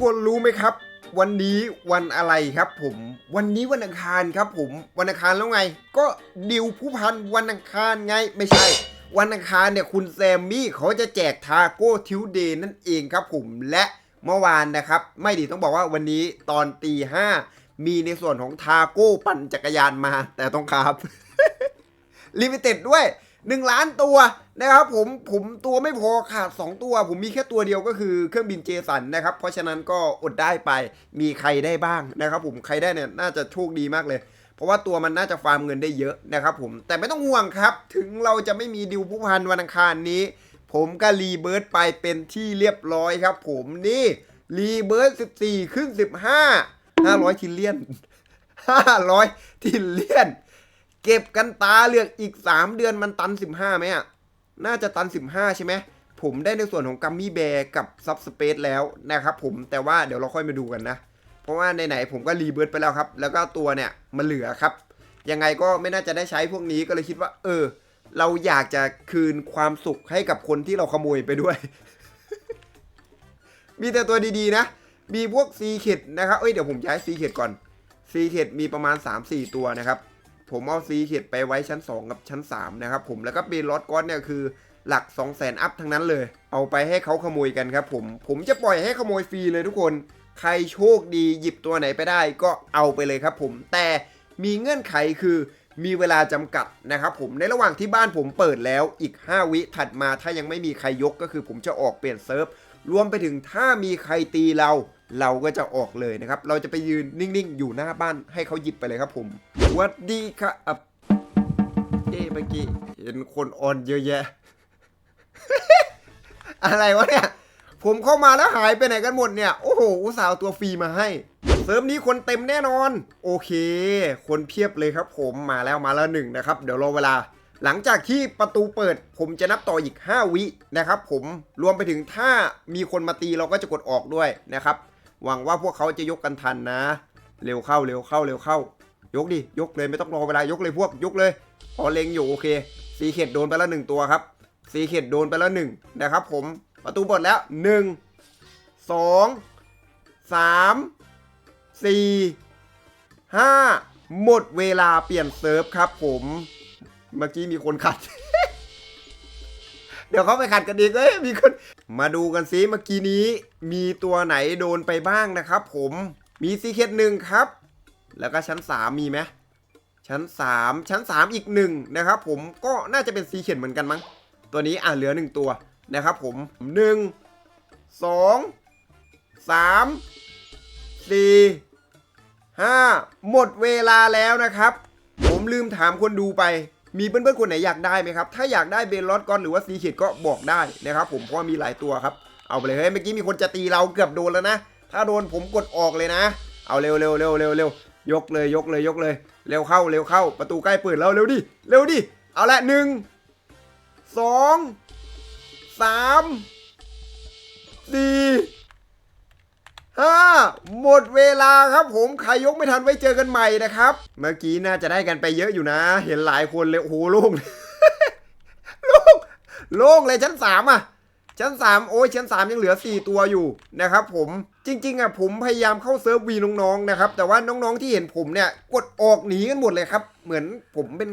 คนรู้ไหมครับ วันนี้วันอะไรครับผม วันนี้วันอังคารครับผมวันอังคารแล้วไง ก็ดิวผู้พันวันอังคารไงไม่ใช่ วันอังคารเนี่ยคุณแซมมี่เขาจะแจกทาโก้ทิวเดย์นั่นเองครับผมและเมื่อวานนะครับ ไม่ดีต้องบอกว่าวันนี้ตอนตีห้ามีในส่วนของทาโก้ปั่นจักรยานมาแต่ต้องครับลิมิเต็ดด้วย 1 ล้านตัวนะครับผมผมตัวไม่พอขาด 2 ตัว ผมมีแค่ตัวเดียวก็คือเครื่องบินเจสันนะครับ เพราะฉะนั้นก็อดได้ไปมีใครได้บ้างนะครับผมใครได้เนี่ยน่าจะโชคดีมากเลย เพราะว่าตัวมันน่าจะฟาร์มเงินได้เยอะนะครับผมแต่ไม่ต้องห่วงครับ ถึงเราจะไม่มีดิวผู้พันวันอังคารนี้ ผมก็รีเบิร์ตไปเป็นที่เรียบร้อยครับ ผมนี่รีเบิร์ต14 ขึ้น 15 500ทิลเลียน500ทิลเลียน เก็บกันตาเหลือกอีก 3 เดือนมันตัน 15ไหมอะ น่าจะตัน 15 ใช่ไหม ผมได้ในส่วนของกัมมี่แบร์กับซับสเปซแล้วนะครับผม แต่ว่าเดี๋ยวเราค่อยมาดูกันนะ เพราะว่าไหนๆผมก็รีเบิร์ตไปแล้วครับ แล้วก็ตัวเนี่ยมันเหลือครับ ยังไงก็ไม่น่าจะได้ใช้พวกนี้ก็เลยคิดว่า เออ เราอยากจะคืนความสุขให้กับคนที่เราขโมยไปด้วย มีแต่ตัวดีๆนะ มีพวกซีเข็ดนะครับ เอ้ยเดี๋ยวผมย้ายซีเข็ดก่อนซีเข็ดมีประมาณ 3-4 ตัวนะครับ ผมเอาซีเข็ดไปไว้ชั้น 2 กับชั้น 3 นะครับผมแล้วก็เบนลอดก้อนเนี่ยคือหลัก 2 0 0แสนอัพทั้งนั้นเลย เอาไปให้เขาขโมยกันครับผม ผมจะปล่อยให้ขโมยฟรีเลยทุกคน ใครโชคดีหยิบตัวไหนไปได้ก็เอาไปเลยครับผมแต่มีเงื่อนไขคือ มีเวลาจำกัดนะครับผมในระหว่างที่บ้านผมเปิดแล้วอีก 5 วิถัดมาถ้ายังไม่มีใครยกก็คือผมจะออกเปลี่ยนเซิร์ฟรวมไปถึงถ้ามีใครตีเราเราก็จะออกเลยนะครับ เราจะไปยืนนิ่งๆ อยู่หน้าบ้านให้เขาหยิบไปเลยครับผมสวัสดีครับเอ้เมื่อกี้เห็นคนออนเยอะแยะ อะไรวะเนี่ย ผมเข้ามาแล้วหายไปไหนกันหมดเนี่ย โอ้โห อุตส่าห์ตัวฟรีมาให้ ซิร์ฟนี้คนเต็มแน่นอน โอเค คนเพียบเลยครับผมมาแล้วมาแล้วหนึ่งนะครับ เดี๋ยวรอเวลา หลังจากที่ประตูเปิด ผมจะนับต่ออีก 5 วินะครับผมรวมไปถึงถ้ามีคนมาตีเราก็จะกดออกด้วยนะครับ หวังว่าพวกเขาจะยกกันทันนะ เร็วเข้าเร็วเข้าเร็วเข้า ยกดิยกเลยไม่ต้องรอเวลายกเลยพวกยกเลยพอเล็งอยู่โอเคซีเข็ดโดนไปแล้วหนึ่งตัวครับซีเข็ดโดนไปแล้วหนึ่งนะครับ ผมประตูเปิดแล้วหนึ่งสองสาม สี่ห้าหมดเวลาเปลี่ยนเซิร์ฟครับผม เมื่อกี้มีคนขัด เดี๋ยวเขาไปขัดกันอีกเอ้ยมีคนมาดูกันซิเมื่อกี้นี้ มีตัวไหนโดนไปบ้างนะครับผมมีซีเคทหนึ่งครับ แล้วก็ชั้น 3 มีไหมชั้น 3 ชั้น 3 อีกหนึ่งนะครับผมก็น่าจะเป็นซีเคทเหมือนกันมั้ง ตัวนี้อะเหลือ 1 ตัวนะครับผม 1 2 3 4 5 หมดเวลาแล้วนะครับ ผมลืมถามคนดูไป มีเพื่อนๆคนไหนอยากได้ไหมครับ ถ้าอยากได้เบนลอตก้อนหรือว่าซีเข็ดก็บอกได้นะครับ ผมเพราะมีหลายตัวครับ เอาไปเลยเฮ้ยเมื่อกี้มีคนจะตีเราเกือบโดนแล้วนะ ถ้าโดนผมกดออกเลยนะ เอาเร็วเร็วเร็วเร็วเร็วยกเลยยกเลยยกเลย เร็วเข้าเร็วเข้า ประตูใกล้เปิดแล้วเร็วดิเร็วดิเอาละหนึ่งสองสามสี่ ห้าหมดเวลาครับผมใครยกไม่ทันไว้เจอกันใหม่นะครับ เมื่อกี้น่าจะได้กันไปเยอะอยู่นะ เห็นหลายคนเลยโอ้โหโล่งโล่งโล่งเลยชั้นสามอะชั้นสามโอ้ยชั้นสามยังเหลือ 4 ตัวอยู่นะครับผมจริงๆอะผมพยายามเข้าเซิร์ฟวีน้องๆนะครับแต่ว่าน้องๆที่เห็นผมเนี่ยกดออกหนีกันหมดเลยครับ เหมือนผมเป็น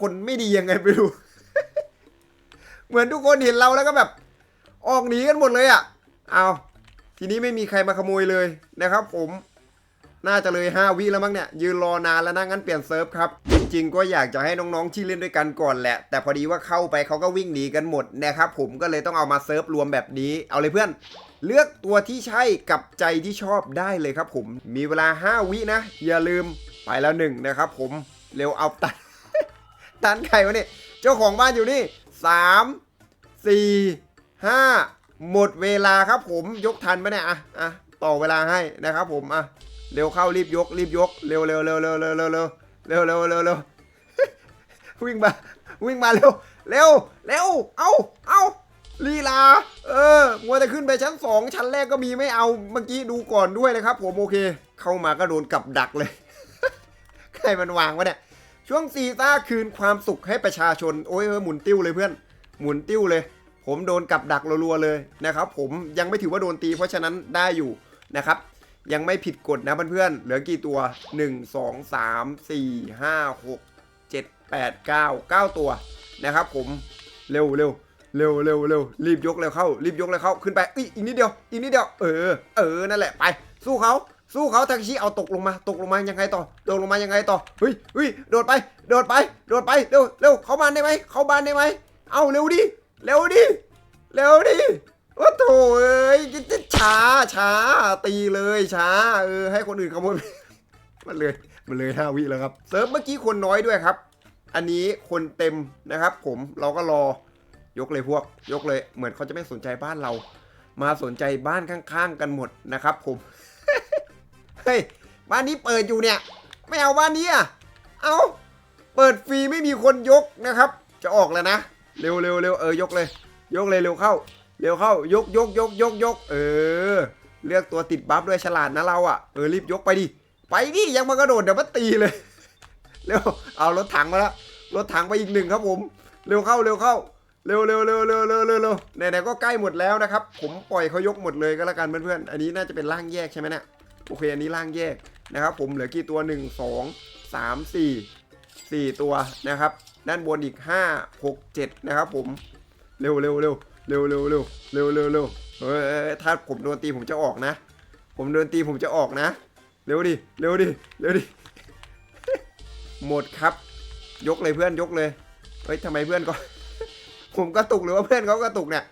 คนไม่ดียังไงไม่รู้เหมือนทุกคนเห็นเราแล้วก็แบบ ออกหนีกันหมดเลยอะเอา ทีนี้ไม่มีใครมาขโมยเลยนะครับ ผม น่าจะเลย 5 วิแล้วมั้งเนี่ย ยืนรอนานแล้วนะงั้นเปลี่ยนเซิร์ฟครับ จริงๆก็อยากจะให้น้องๆที่เล่นด้วยกันก่อนแหละ แต่พอดีว่าเข้าไปเขาก็วิ่งหนีกันหมดนะครับผมก็เลยต้องเอามาเซิร์ฟรวมแบบนี้ เอาเลยเพื่อน เลือกตัวที่ใช่กับใจที่ชอบได้เลยครับ ผม มีเวลา 5 วินะ อย่าลืมไปแล้วหนึ่งนะครับ ผมเร็วเอาตันตันไข่วะเนี่ยเจ้าของบ้านอยู่นี่สามสี่ห้า หมดเวลาครับผมยกทันไหมเนี่ยอะอะต่อเวลาให้นะครับผมอะเร็วเข้ารีบยกรีบยกเร็วเร็วเร็วเร็วเร็วเร็วเร็วเร็วเร็วเร็วเร็ววิ่งมาวิ่งมาเร็วเร็วเร็วเอาเอาลีลา เออมัวแต่ขึ้นไปชั้นสองชั้นแรกก็มีไม่เอาเมื่อกี้ดูก่อนด้วยนะครับผมโอเค เข้ามาก็โดนกับดักเลยใครมันวางวะเนี่ยช่วงซีซ่าคืนความสุขให้ประชาชนโอ้ยเออหมุนติ้วเลยเพื่อน หมุนติ้วเลย ผมโดนกับดักรัวๆเลยนะครับ ผมยังไม่ถือว่าโดนตี เพราะฉะนั้นได้อยู่นะครับ ยังไม่ผิดกฎนะเพื่อนๆเหลือกี่ตัว 1 2 3 4 5 6 7 8 9 9 ตัวนะครับ ผมเร็วเร็วเร็วเร็วเร็วรีบยกเร็วเข้า รีบยกเร็วเข้าขึ้นไปอีกอีกนิดเดียวอีกนิดเดียวเออเออนั่นแหละไป สู้เขาสู้เขาทาเคชิเอาตกลงมา ตกลงมายังไงต่อตกลงมายังไงต่อเฮ้ยเฮ้ยโดดไป โดดไป โดดไปเร็วเร็วเข้าบ้านได้ไหมเข้าบ้านได้ไหมเอาเร็วดิ เร็วดิ เร็วดิโอ้โถเอ้ยช้าช้าตีเลยช้าเออให้คนอื่นขโมยมันเลยมันเลยห้าวิแล้วครับเซิร์ฟเมื่อกี้คนน้อยด้วยครับ อันนี้คนเต็มนะครับ ผมเราก็รอยกเลยพวก ยกเลย เหมือนเขาจะไม่สนใจบ้านเรา มาสนใจบ้านข้างๆ กันหมดนะครับ ผมเฮ้ยบ้านนี้เปิดอยู่เนี่ย ไม่เอาบ้านนี้อะเอาเปิดฟรีไม่มีคนยกนะครับ จะออกแล้วนะ เร็วเร็วเร็วเออยกเลย ยกเลยเร็วเข้า เร็วเข้ายกยกยกยกยกเออ เลือกตัวติดบัฟด้วยฉลาดนะเราอะเออรีบยกไปดิไปดิยังมากระโดดเดี๋ยวมันตีเลยเร็วเอารถถังมาแล้วรถถังไปอีกหนึ่งครับผม เร็วเข้าเร็วเข้าเร็วเร็วเร็วเร็วเร็วเร็วไหนๆก็ใกล้หมดแล้วนะครับ ผมปล่อยเขายกหมดเลยก็แล้วกันเพื่อนๆอันนี้น่าจะเป็นร่างแยกใช่ไหมเนี่ยโอเคอันนี้ร่างแยกนะครับ ผมเหลือกี่ตัว 1 2 3 4 4 ตัวนะครับ ด้านบนอีก 5 6 7 นะครับผม เร็วเร็วเร็วเร็วเร็วเร็วเร็วเร็วเร็วเฮ้ยถ้าผมโดนตีผมจะออกนะ ผมโดนตีผมจะออกนะ เร็วดิ เร็วดิ เร็วดิ หมดครับ ยกเลยเพื่อนยกเลย เฮ้ยทำไมเพื่อนก็ ผมกระตุกหรือว่าเพื่อนเขากระตุกเนี่ย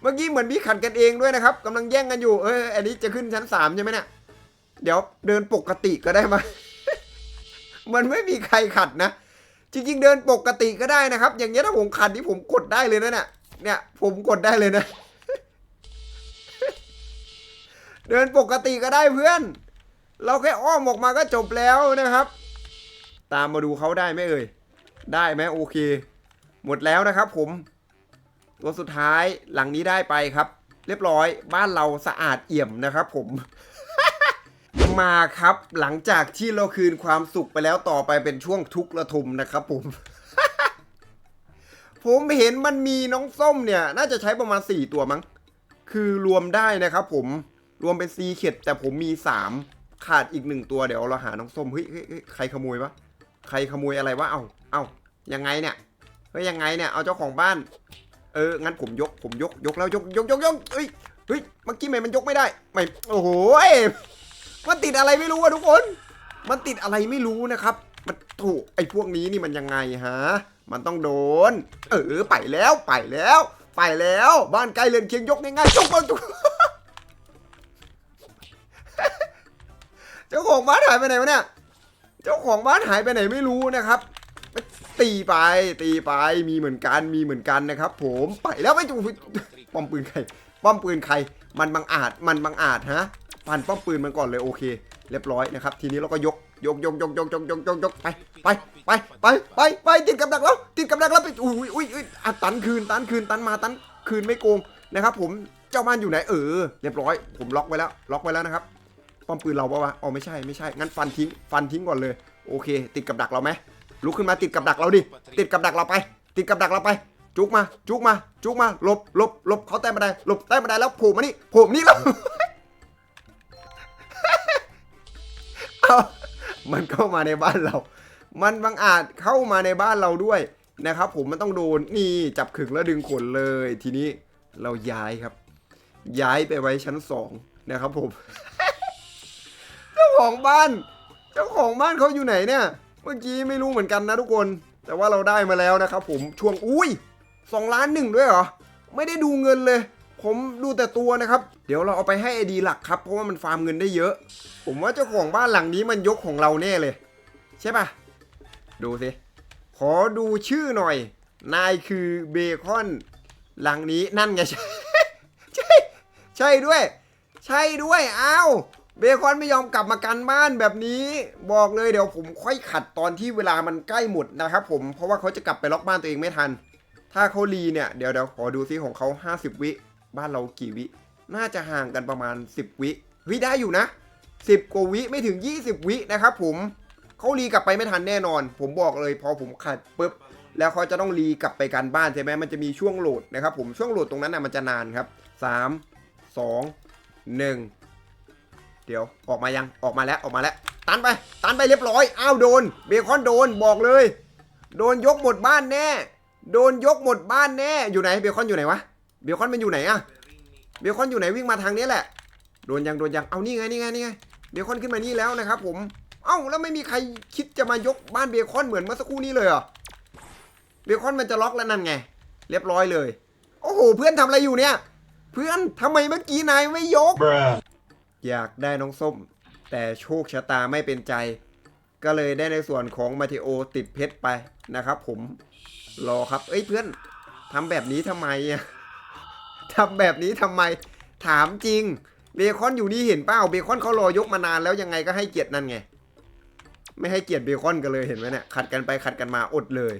เมื่อกี้เหมือนมีขัดกันเองด้วยนะครับกำลังแย่งกันอยู่ เอ้ย อันนี้จะขึ้นชั้นสามใช่ไหมเนี่ย เดี๋ยวเดินปกติก็ได้มา มันไม่มีใครขัดนะ จริงๆ เดินปกติก็ได้นะครับ อย่างเงี้ยถ้าผมขัดนี่ผมกดได้เลยนะเนี่ยเนี่ยผมกดได้เลยนะ เดินปกติก็ได้เพื่อน เราแค่อ้อมออกมาก็จบแล้วนะครับ ตามมาดูเขาได้ไหมเอ่ยได้ไหมโอเค หมดแล้วนะครับ ผมตัวสุดท้ายหลังนี้ได้ไปครับ เรียบร้อยบ้านเราสะอาดเอี่ยมนะครับ ผม มาครับ หลังจากที่เราคืนความสุขไปแล้วต่อไปเป็นช่วงทุกข์ระทมนะครับผม ผมเห็นมันมีน้องส้มเนี่ย น่าจะใช้ประมาณ 4 ตัวมั้ง คือรวมได้นะครับผมรวมเป็นซีเข็ดแต่ผมมี 3 ขาดอีกหนึ่งตัวเดี๋ยวเราหาน้องส้มเฮ้ยใครขโมยวะใครขโมยอะไรวะเอ้าเอ้ายังไงเนี่ยเฮ้ยยังไงเนี่ยเอาเจ้าของบ้าน เอองั้นผมยกผมยกยกแล้วยกยกยกยกเฮ้ยเฮ้ยเมื่อกี้ไม่มันยกไม่ได้ไม่โอ้โห มันติดอะไรไม่รู้อะทุกคน มันติดอะไรไม่รู้นะครับ มันถูกไอ้พวกนี้นี่มันยังไงฮะ มันต้องโดน เออไปแล้วไปแล้ว ไปแล้ว บ้านใกล้เรือนเคียงยกง่ายๆยกมาจุกเจ้าของบ้านหายไปไหนวะเนี่ย เจ้าของบ้านหายไปไหนไม่รู้นะครับตีไปตีไปมีเหมือนกันมีเหมือนกันนะครับ ผมไปแล้วไปจูป้อมปืนใครป้อมปืนใคร มันบังอาจมันบังอาจฮะ ปั่นป้อมปืนมันก่อนเลยโอเค เรียบร้อยนะครับ ทีนี้เราก็ยกยกยกยกยกยกยกยกยกไปไปไปไปไปไปติดกับดักแล้วติดกับดักแล้วไปอุ้ยอุ้ยอุ้ยอะตันคืนตันคืนตันมาตันคืนไม่โกงนะครับ ผมเจ้าบ้านอยู่ไหนเออเรียบร้อย ผมล็อกไว้แล้ว ล็อกไว้แล้วนะครับป้อมปืนเราปะวะอ๋อไม่ใช่ไม่ใช่งั้นฟันทิ้งฟันทิ้งก่อนเลยโอเค ติดกับดักเราไหมลุกขึ้นมาติดกับดักเราดิติดกับดักเราไป ติดกับดักเราไป จุกมา จุกมา จุกมาหลบหลบหลบเขาใต้บันได้หลบใต้บันได้แล้วโผล่มานี่โผล่มานี่แล้ว มันเข้ามาในบ้านเรา มันบังอาจเข้ามาในบ้านเราด้วยนะครับ ผมมันต้องโดนนี่จับขึงแล้วดึงขนเลย ทีนี้เราย้ายครับ ย้ายไปไว้ชั้นสองนะครับผม เจ้าของบ้าน เจ้าของบ้านเขาอยู่ไหนเนี่ย เมื่อกี้ไม่รู้เหมือนกันนะทุกคน แต่ว่าเราได้มาแล้วนะครับผมช่วงอุ้ยสองล้านหนึ่งด้วยเหรอ ไม่ได้ดูเงินเลย ผมดูแต่ตัวนะครับ เดี๋ยวเราเอาไปให้ไอดีหลักครับ เพราะว่ามันฟาร์มเงินได้เยอะ ผมว่าเจ้าของบ้านหลังนี้มันยกของเราแน่เลย ใช่ปะดูสิ ขอดูชื่อหน่อย นายคือเบคอนหลังนี้นั่นไง ใช่ใช่ใช่ด้วย ใช่ด้วยอ้าวเบคอนไม่ยอมกลับมากันบ้านแบบนี้ บอกเลยเดี๋ยวผมค่อยขัดตอนที่เวลามันใกล้หมดนะครับ ผมเพราะว่าเขาจะกลับไปล็อกบ้านตัวเองไม่ทัน ถ้าเขารีเนี่ยเดี๋ยวเดี๋ยวขอดูซิของเขา50 วิ บ้านเรากี่วิ น่าจะห่างกันประมาณ 10 วิ วิได้อยู่นะ 10 กว่าวิไม่ถึง 20 วินะครับผมเขารีกลับไปไม่ทันแน่นอน ผมบอกเลยพอผมขัดปุ๊บแล้วเขาจะต้องรีกลับไปกันบ้านใช่ไหมมันจะมีช่วงโหลดนะครับผมช่วงโหลดตรงนั้นนะมันจะนานครับ 3 2 1 เดี๋ยวออกมายังออกมาแล้วออกมาแล้ว ตันไป ตันไปเรียบร้อยอ้าวโดน เบคอนโดนบอกเลย โดนยกหมดบ้านแน่ โดนยกหมดบ้านแน่อยู่ไหนเบคอนอยู่ไหนวะ เบคอนมันอยู่ไหนอะเบคอนอยู่ไหนวิ่งมาทางนี้แหละ โดนยังโดนยัง เอานี่ไงนี่ไงนี่ไง เบคอนขึ้นมานี่แล้วนะครับผม เอ้าแล้วไม่มีใครคิดจะมายกบ้านเบคอนเหมือนเมื่อสักครู่นี้เลยเหรอ เบคอนมันจะล็อกแล้วนั่นไง เรียบร้อยเลย โอ้โหเพื่อนทำอะไรอยู่เนี่ย เพื่อนทำไมเมื่อกี้นายไม่ยก Bruh. อยากได้น้องส้ม แต่โชคชะตาไม่เป็นใจ ก็เลยได้ในส่วนของมาติโอติดเพชรไปนะครับผม รอครับ เอ้ยเพื่อนทำแบบนี้ทำไมอะ ทำแบบนี้ทำไมถามจริง เบคอนอยู่นี่เห็นเปล่าเบคอนเขารอยกมานานแล้วยังไงก็ให้เกียรตินั่นไง ไม่ให้เกียรติเบคอนกันเลยเห็นไหมเนี่ยขัดกันไปขัดกันมาอดเลย